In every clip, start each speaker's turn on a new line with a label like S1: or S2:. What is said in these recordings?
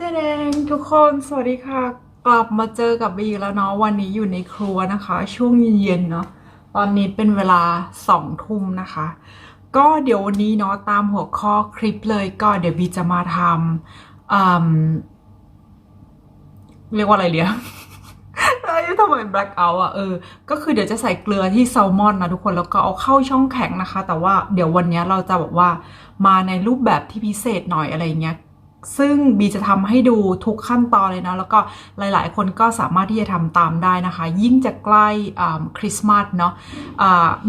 S1: เดงทุกคนสวัสดีค่ะ กลับมาเจอกับบีแล้วเนาะวันนี้อยู่ในครัวนะคะ ช่วงเย็นๆเนาะตอนนี้เป็นเวลาสองทุ่มนะคะ ก็เดี๋ยววันนี้เนาะตามหัวข้อคลิปเลยก็เดี๋ยวบีจะมาทำอืมเรียกว่าอะไรเดียวเอ้ยทำไม black out อะเออ ก็คือเดี๋ยวจะใส่เกลือที่แซลมอนนะทุกคนแล้วก็เอาเข้าช่องแข็งนะคะ แต่ว่าเดี๋ยววันนี้เราจะบอกว่ามาในรูปแบบที่พิเศษหน่อยอะไรเงี้ย ซึ่งบีจะทำให้ดูทุกขั้นตอนเลยนะแล้วก็หลายๆ คนก็สามารถที่จะทำตามได้นะคะ ยิ่งจะใกล้คริสต์มาสเนาะ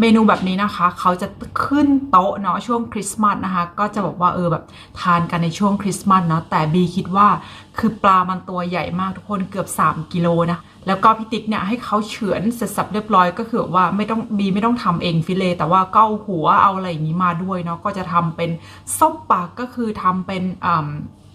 S1: เมนูแบบนี้นะคะ เขาจะขึ้นโต๊ะเนาะช่วงคริสต์มาสนะคะ ก็จะบอกว่าเออแบบทานกันในช่วงคริสต์มาสเนาะแต่บีคิดว่าคือปลามันตัวใหญ่มากทุกคนเกือบ 3 กิโลนะแล้วก็พี่ติ๊กเนี่ยให้เขาเฉือนเสร็จสับเรียบร้อยก็คือว่าไม่ต้องบีไม่ต้องทำเองฟิเลตแต่ว่าก็เอาหัวเอาอะไรอย่างนี้มาด้วยเนาะก็จะทำเป็นซุปปากก็คือทำเป็นอ่า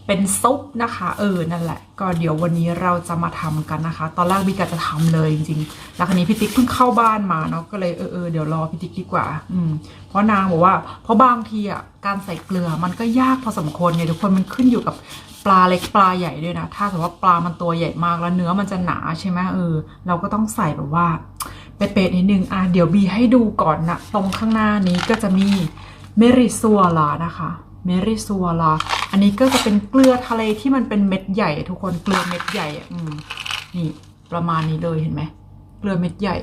S1: เป็นซุปนะคะเออนั่นแหละ ก็เดี๋ยววันนี้เราจะมาทำกันนะคะ ตอนแรกบีกะจะทำเลยจริงๆแล้วคราวนี้พี่ติ๊กเพิ่งเข้าบ้านมาเนาะก็เลยเออเออเดี๋ยวรอพี่ติ๊กดีกว่า อืมเพราะนางบอกว่า เพราะบางทีอะการใส่เกลือมันก็ยากพอสมควรไงทุกคนมันขึ้นอยู่กับปลาเล็กปลาใหญ่ด้วยนะ ถ้าสมมติว่าปลามันตัวใหญ่มากแล้วเนื้อมันจะหนาใช่ไหมเออ เราก็ต้องใส่แบบว่าเป๊ะๆนิดนึงอะเดี๋ยวบีให้ดูก่อนนะตรงข้างหน้านี้ก็จะมีเมริซัวลานะคะ เมริซัวลาอันนี้ก็จะเป็นเกลือทะเลที่มันเป็นเม็ดใหญ่อะทุกคนเกลือเม็ดใหญ่อะอืมนี่ประมาณนี้เลยเห็นไหมเกลือเม็ดใหญ่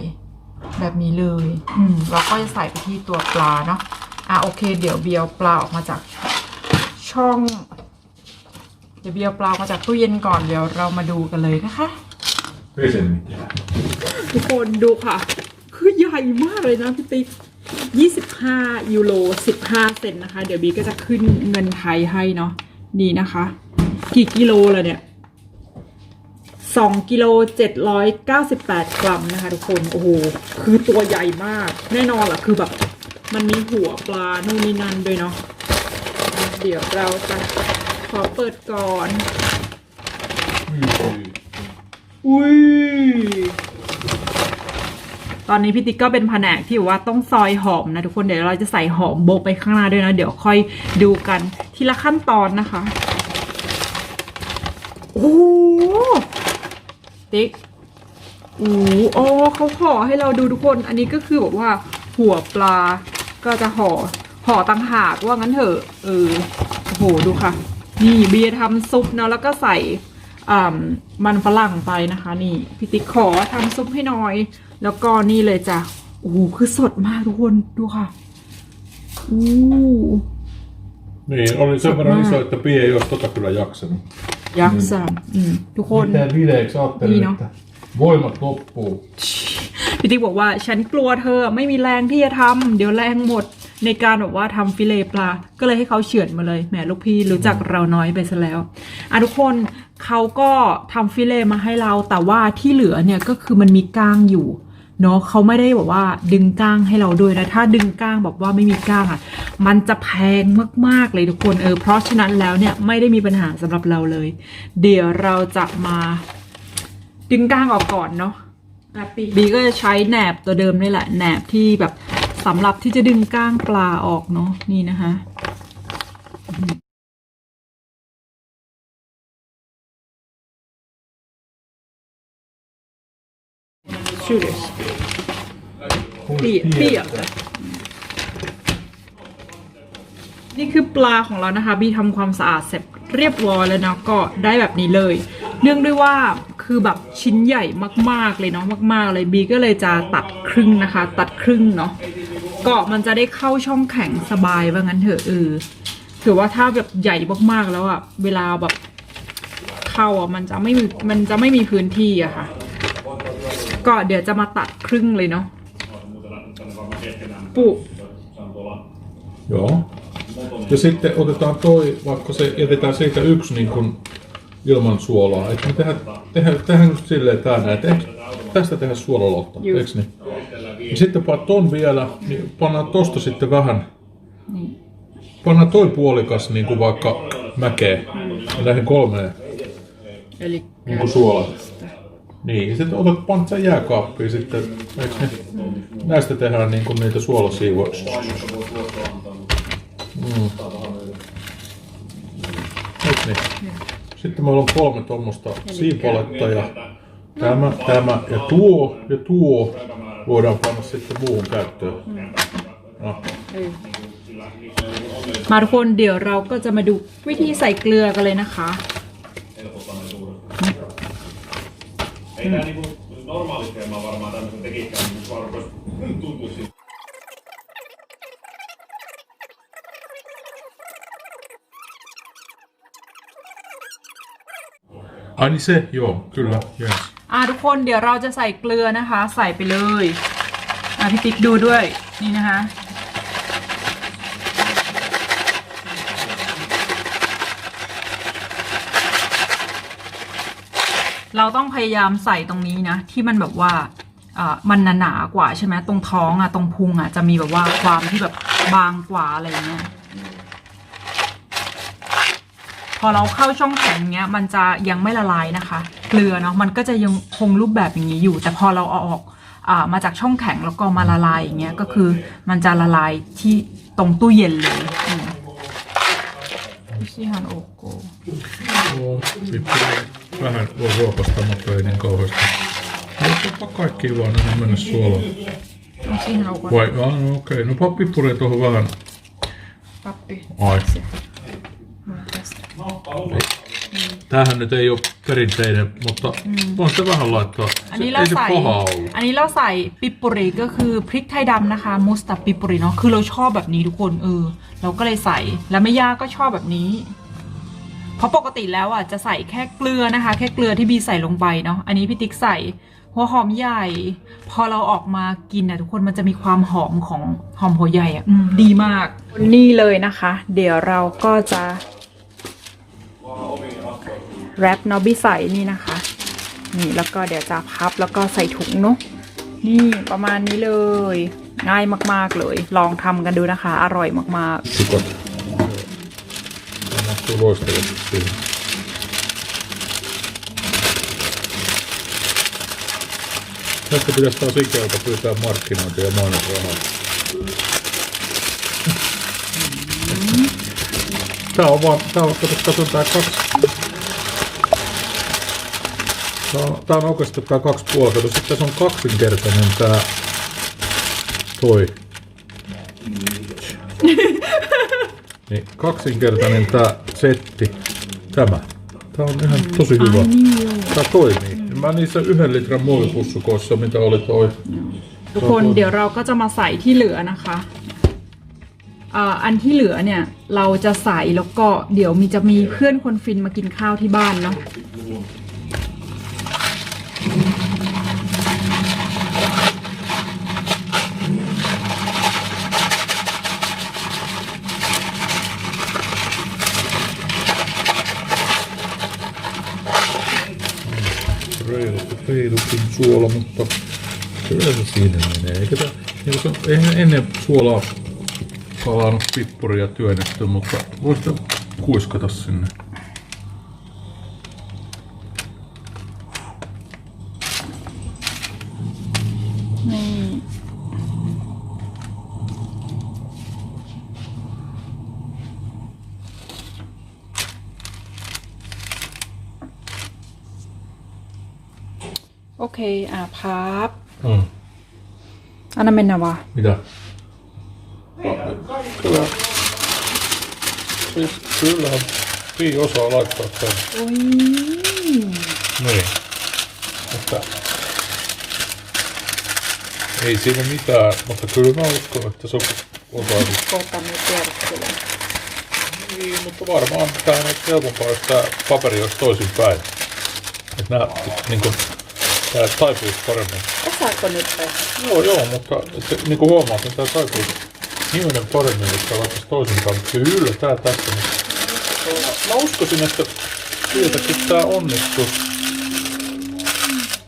S1: แบบนี้เลย อืมเราก็จะใส่ไปที่ตัวปลาเนาะอะโอเค เดี๋ยวเบียวปลาออกมาจากช่อง เดี๋ยวเบียวปลาออกมาจากตู้เย็นก่อนเดี๋ยวเรามาดูกันเลยนะคะ
S2: Pesen mikä.
S1: ทุกคนดูค่ะ คือใหญ่มากเลยนะพี่ติ๊ก 25 ยูโร 15 เซนนะคะ เดี๋ยวบีก็จะขึ้นเงินไทยให้เนาะนี่นะคะ กี่กิโลละเนี่ย2กิโล798 กรัมนะคะทุกคน โอ้โห คือตัวใหญ่มาก แน่นอนล่ะ คือแบบ มันมีหัวปลานู่นนี่นั่นด้วยเนาะ เดี๋ยวเราจะขอเปิดก่อน อุ้ย ตอนนี้พี่ติ๊กก็เป็นแผนกที่ว่าต้องซอยหอมนะทุกคนเดี๋ยวเราจะใส่หอมโบกไปข้างหน้าด้วยนะ เดี๋ยวค่อยดูกันทีละขั้นตอนนะคะโอ้ติ๊กโอ้โอ้เขาห่อให้เราดูทุกคน อันนี้ก็คือแบบว่าหัวปลาก็จะห่อห่อต่างหากว่างั้นเถอะเออโอ้โหดูค่ะ นี่เบียร์ทำซุปเนาะแล้วก็ใส่อ่ามันฝรั่งไปนะคะ นี่พี่ติ๊กขอทำซุปให้หน่อย แล้วก็นี่เลยจ้ะโอ้โหคือสดมากทุกคนดูค่ะอู้
S2: Niin, oli sen verran iso, että pie ei olisi tota kyllä jaksanut.
S1: ยักษ์สัมอืมทุกคน
S2: Mitään vileeksi ajattelin,
S1: Niin on.
S2: että voimat loppuu.
S1: พี่ติ๊กบอกว่าฉันกลัวเธอไม่มีแรงที่จะทำเดี๋ยวแรงหมดในการแบบว่าทำฟิเลต์ปลา ก็เลยให้เขาเฉือนมาเลยแหมลูกพี่รู้จักเราน้อยไปซะแล้วอะทุกคนเขาก็ทำฟิเลต์มาให้เราแต่ว่าที่เหลือเนี่ยก็คือมันมีก้างอยู่ เนาะเขาไม่ได้แบบว่าดึงก้างให้เราด้วยนะถ้าดึงก้างแบบว่าไม่มีก้างอะ มันจะแพงมากๆเลยทุกคนเออเพราะฉะนั้นแล้วเนี่ยไม่ได้มีปัญหาสำหรับเราเลย เดี๋ยวเราจะมาดึงก้างออกก่อนเนาะบีก็จะใช้แหนบตัวเดิมนี่แหละแหนบที่แบบสำหรับที่จะดึงก้างปลาออกเนาะนี่นะคะ ชื่อเดสเปียกเปียกเลยนี่คือปลาของเรานะคะ บีทำความสะอาดเสร็จเรียบร้อยแล้วเนาะก็ได้แบบนี้เลย เนื่องด้วยว่าคือแบบชิ้นใหญ่มากๆเลยเนาะมาก ๆ เลยบีก็เลยจะตัดครึ่งนะคะ ตัดครึ่งเนาะก็มันจะได้เข้าช่องแข็งสบายว่างั้นเถอะเออถือว่าถ้าแบบใหญ่มากๆแล้วอะเวลาแบบเข้าอะมันจะไม่มีมันจะไม่มีพื้นที่อะค่ะ ก็เดี๋ยวจะมาตัดครึ่งเลยเนาะปุ๊
S2: Joo. Ja sitten otetaan toi, vaikka se jätetään siitä yksi niin kuin ilman suolaa. Eikö me tehdä, tehdä, tehdä just silleen tää näin, että eikö tästä tehdä suolalohta,
S1: Juu.
S2: eikö niin? Ja sitten pa- ton vielä, niin pannaan tosta sitten vähän,
S1: niin.
S2: pannaan toi puolikas niin kuin vaikka mäkeen. Ja näihin kolmeen
S1: eli
S2: niin kuin suolat. Niin, ja sitten otat, pannat sen jääkaappiin sitten, eikö niin? Näistä tehdään niin kuin niitä suolasiivoja. Mm. Eikö niin? Sitten meillä on kolme tuommoista siipaletta ja tämä, tämä ja tuo ja tuo voidaan panna sitten muuhun käyttöön. No.
S1: มาทุกคนเดี๋ยวเราก็จะมาดูวิธีใส่เกลือกันเลยนะคะ
S3: Ei tää niinku normaalisti en mä varmaan tämmösen tekiskään, mutta vaan rupes tuntuu siltä.
S2: Ai niin se, joo, kyllä, yes.
S1: อ่าทุกคนเดี๋ยวเราจะใส่เกลือนะคะ ใส่ไปเลย อะพี่ติ๊กดูด้วยนี่นะคะ เราต้องพยายามใส่ตรงนี้นะ ที่มันแบบว่าอ่ามันหนาๆกว่าใช่ไหมตรงท้องอะตรงพุงอะจะมีแบบว่าความที่แบบบางกว่าอะไรเงี้ยพอเราเข้าช่องแข็งเนี้ย มันจะยังไม่ละลายนะคะ เกลือเนาะมันก็จะยังคงรูปแบบอย่างนี้อยู่ แต่พอเราเอาออกอามาจากช่องแข็งแล้วก็มาละลายอย่างเงี้ยก็คือมันจะละลายที่ตรงตู้เย็นเลย อืมชิฮันโอโก
S2: Joo, sitten vähän voi ruopasta, mutta ei niin kauheasti. Mutta kaikki vaan aina mennä suolaan.
S1: ชิฮันโอโก
S2: Vai, ah, no okei. No pappipuria tuohon vähän.
S1: ปั๊บปิ
S2: Ai. Tämähän nyt ei ole perinteinen, mutta on sitä vähän laittaa.
S1: อัน
S2: Se,
S1: นี้เรา
S2: ei se
S1: ใส่
S2: paha ollut.
S1: อันนี้เราใส่ปิปปุริก็คือพริกไทยดำนะคะมูสตับปิปปุริเนาะคือเราชอบแบบนี้ทุกคนเออเราก็เลยใส่แล้วแม่ย่าก็ชอบแบบนี้ เพราะปกติแล้วอะจะใส่แค่เกลือนะคะ แค่เกลือที่บีใส่ลงไปเนาะอันนี้พี่ติ๊กใส่ หัวหอมใหญ่ พอเราออกมากินอะทุกคนมันจะมีความหอมของหอมหัวใหญ่อะอืมดีมาก นี่เลยนะคะ เดี๋ยวเราก็จะแรปเนาะบีใส่นี่นะคะ นี่แล้วก็เดี๋ยวจะพับแล้วก็ใส่ถุงเนาะนี่ประมาณนี้เลย ง่ายมาก ๆเลย ลองทำกันดูนะคะ อร่อยมาก
S2: Sikot. Tästä pitäisi taas Ikealta pyytää markkinointi ja mainosrahaa. Tää on vaan, tää on, kato, kato tää kaksi. Tää on, tää on oikeasti tää kaksi puolta, sitten tässä on kaksinkertainen tää toi. Niin kaksinkertainen tää setti. Tämä. Tää on ihan tosi hyvä. Tää toimii. Mä niissä yhden litran muovipussukoissa, mitä oli toi.
S1: ๆทุกคนเดี๋ยวเราก็จะมาใส่ที่เหลือนะคะอ่าอันที่เหลือเนี่ยเราจะใส่แล้วก็เดี๋ยวมีจะมีเพื่อนคนฟินมากินข้าวที่บ้านเนาะ
S2: suola, mutta kyllä se siinä menee. Eikä tää, niin eihän ennen suolaa palannut pippuria työnnetty, mutta voi sitä kuiskata sinne.
S1: โอเคอะพับ
S2: Mm.
S1: อันนั้นเป็นอะไรวะ
S2: Mitä? Kyllä. Siis kyllähän Pii osaa laittaa tän.
S1: อุ้ย
S2: Niin. Että ei siinä mitään, mutta kyllä mä uskon, että se on osaamista.
S1: โกตาไม่เปลี่ยนเลย
S2: Niin, mutta varmaan tämä on helpompaa, jos tämä paperi olisi toisinpäin. Että nämä niin kuin, Tämä taipuisi paremmin.
S1: Osaatko nyt?
S2: Joo, joo, mutta se, niin kuin huomaat, niin tämä taipuisi hivenen paremmin, että laittaisi toisinpäin, mutta kyllä, tämä tässä. Niin... Mä uskoisin, että jotenkin tämä onnistuu.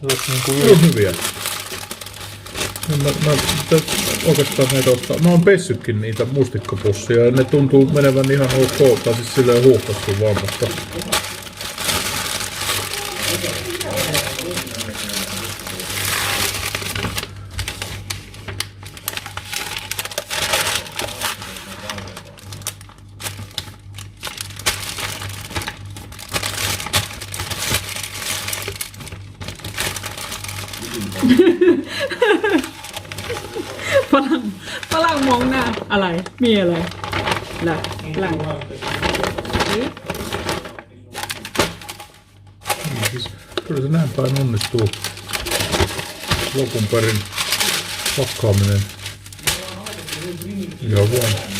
S2: Jos niinku niin kuin yl... hyviä. Mä, mä, mä oikeastaan näitä ottaa. Mä oon pessytkin niitä mustikkapussia ja ne tuntuu menevän ihan ok, tai siis silleen huuhkattu vaan, mutta...
S1: รั่งฝรั่งมองหน้า อะไร มีอะไรล่ะฝรั่ง
S2: Siis kyllä se näin päin onnistuu. Lopun perin pakkaaminen. Ja vaan.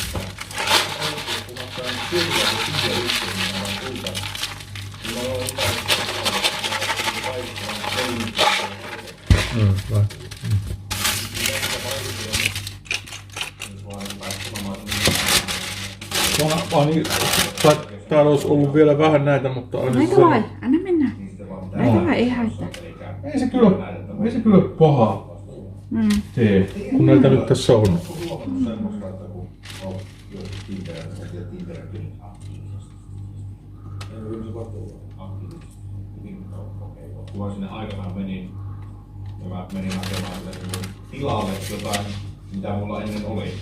S2: Vaan, vaan niin, tai täällä olisi ollut vielä vähän näitä, mutta aina
S1: Aika
S2: se-
S1: vai, anna mennä. Aika vai, ei haittaa.
S2: Ei se kyllä, ei se kyllä paha
S1: Mm.
S2: tee, kun näitä nyt tässä on.
S3: semmoista, että kun on joku kiinteä, että sä tiedät kiinteä kyllä aktiivisesti. Ja kyllä se kohtuu aktiivisesti. Okei, kun mä sinne aikanaan menin, ja mä menin hakemaan sille niin tilalle jotain, mitä mulla ennen oli.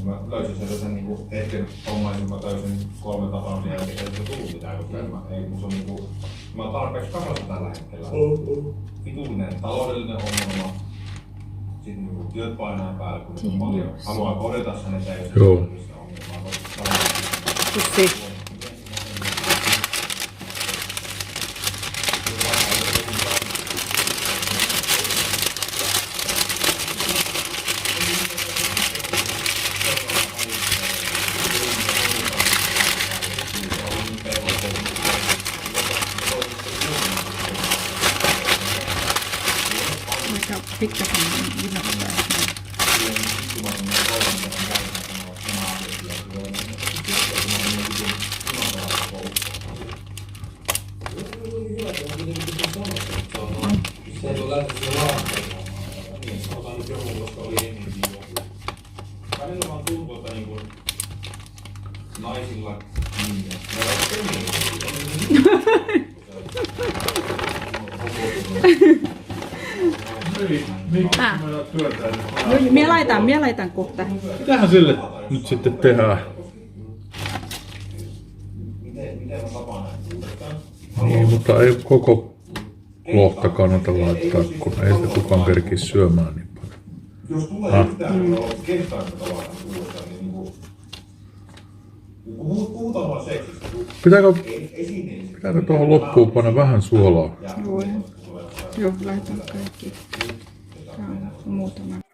S3: Ja mä löysin sellaisen niin kuin hetken homman, mä löysin kolme tapaamisen jälkeen, että ei se tullut mitään, koska mm. mä, ei, mun se on niin kuin, mä oon tarpeeksi kasassa tällä hetkellä. Vitullinen taloudellinen ongelma, sitten niin työt painaa päälle, kun niin paljon haluaa korjata sen, että ei
S2: Joo.
S3: ole missä ongelmaa. koska taloudellisesti
S1: Pussi. Aika pikkasen vinottaa.
S3: Välillä vaan tuntuu, että niin kuin naisilla niin,
S2: Ei, miksi
S1: Ah.
S2: mä työntää nyt?
S1: Mie laitan, kohta.
S2: Mitähän sille nyt sitten tehdään? Niin, mutta ei koko lohta kannata laittaa, kun ei sitä kukaan kerkisi syömään niin paljon.
S3: Jos tulee
S2: Ah.
S3: yhtään mm. kehtaa sitä niin niinku... Puhutaan vaan seksistä,
S2: Pitääkö, pitääkö tuohon loppuun panna vähän suolaa?
S1: Voi. Joo, laitan kaikki. On muutama.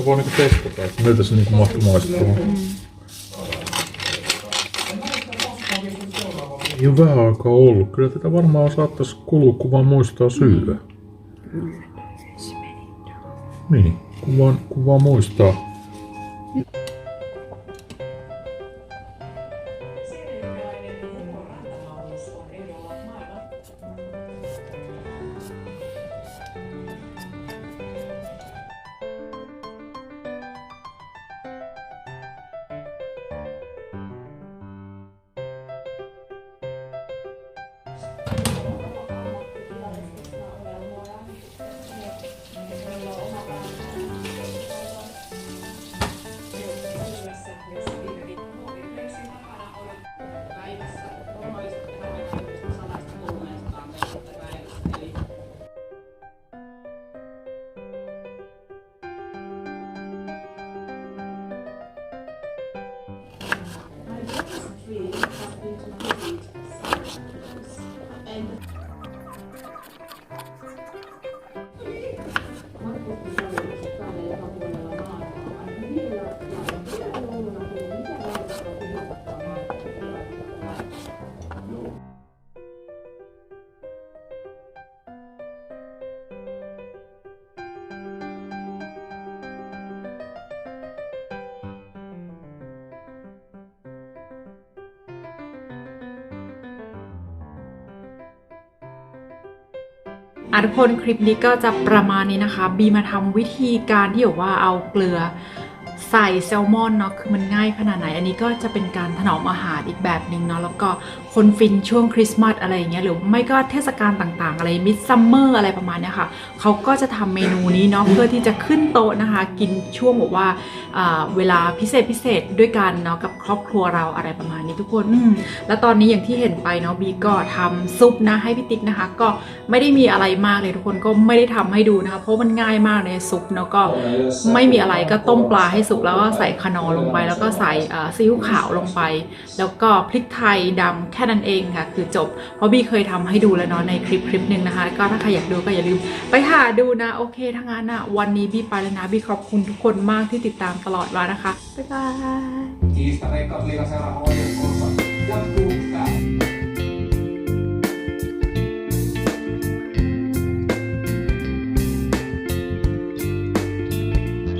S2: Se voi niinku testata, että miltä se niinku maistuu. Ei ole vähän aikaa ollut. Kyllä tätä varmaan saattaisi vaan muistaa syödä. Niin, kun vaan, kun vaan muistaa. ทุกคนคลิปนี้ก็จะประมาณนี้นะคะ บีมาทำวิธีการที่แบบว่าเอาเกลือ
S1: ใส่แซลมอนเนาะคือมันง่ายขนาดไหน อันนี้ก็จะเป็นการถนอมอาหารอีกแบบหนึ่งเนาะแล้วก็คนฟินช่วงคริสต์มาสอะไรอย่างเงี้ยหรือไม่ก็เทศกาลต่างๆ อะไรมิดซัมเมอร์อะไรประมาณเนี้ยค่ะเขาก็จะทำเมนูนี้เนาะเพื่อที่จะขึ้นโต๊ะนะคะ กินช่วงแบบว่าเวลาพิเศษพิเศษด้วยกันเนาะกับครอบครัวเราอะไรประมาณนี้ทุกคนอืมแล้วตอนนี้อย่างที่เห็นไปเนาะบีก็ทำซุปนะให้พี่ติ๊กนะคะ ก็ไม่ได้มีอะไรมากเลยทุกคนก็ไม่ได้ทำให้ดูนะคะ เพราะมันง่ายมากเลยซุปเนาะก็ไม่มีอะไรก็ต้มปลาให้สุกแล้วก็ใส่คานอลงไป แล้วก็ใส่ซีอิ๊วขาวลงไป แล้วก็พริกไทยดำแค่นั้นเองค่ะ คือจบเพราะบี้เคยทำให้ดูแล้วเนาะในคลิปคลิปหนึ่งนะคะ ก็ถ้าใครอยากดูก็อย่าลืม ไปหาดูนะ โอเคทั้งนั้นอะวันนี้บี้ไปแล้วนะบี้ขอบคุณทุกคนมากที่ติดตามตลอดมานะคะบ๊ายบาย